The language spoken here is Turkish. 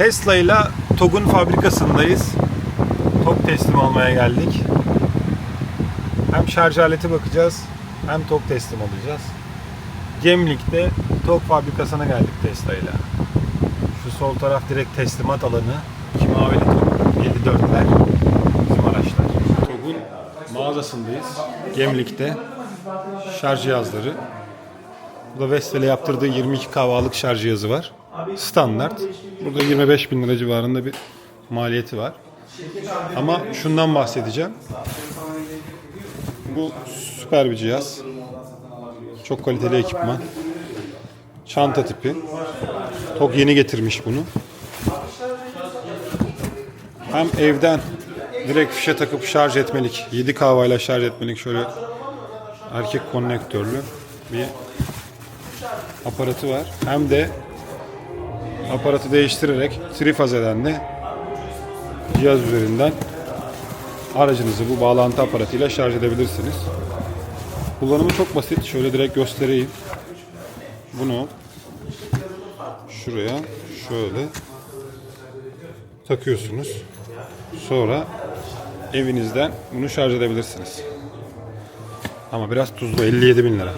Tesla ile TOG'un fabrikasındayız. TOG teslim almaya geldik. Hem şarj aleti bakacağız hem TOG teslim alacağız. Gemlik'te TOG fabrikasına geldik Tesla ile. Şu sol taraf direkt teslimat alanı. İki mavili TOG 54'ler bizim araçlar. TOG'un mağazasındayız. Gemlik'te şarj cihazları. Burada Vestel'e yaptırdığı 22 kahvalık şarj cihazı var. Standart. Burada 25 bin lira civarında bir maliyeti var. Ama şundan bahsedeceğim. Bu süper bir cihaz. Çok kaliteli ekipman. Çanta tipi. TOG yeni getirmiş bunu. Hem evden direkt fişe takıp şarj etmelik, 7 kahvayla şarj etmelik şöyle erkek konnektörlü bir aparatı var. Hem de aparatı değiştirerek trifazeden de cihaz üzerinden aracınızı bu bağlantı aparatıyla şarj edebilirsiniz. Kullanımı çok basit. Şöyle direkt göstereyim. Bunu şuraya şöyle takıyorsunuz. Sonra evinizden bunu şarj edebilirsiniz. Ama biraz tuzlu 57 bin lira.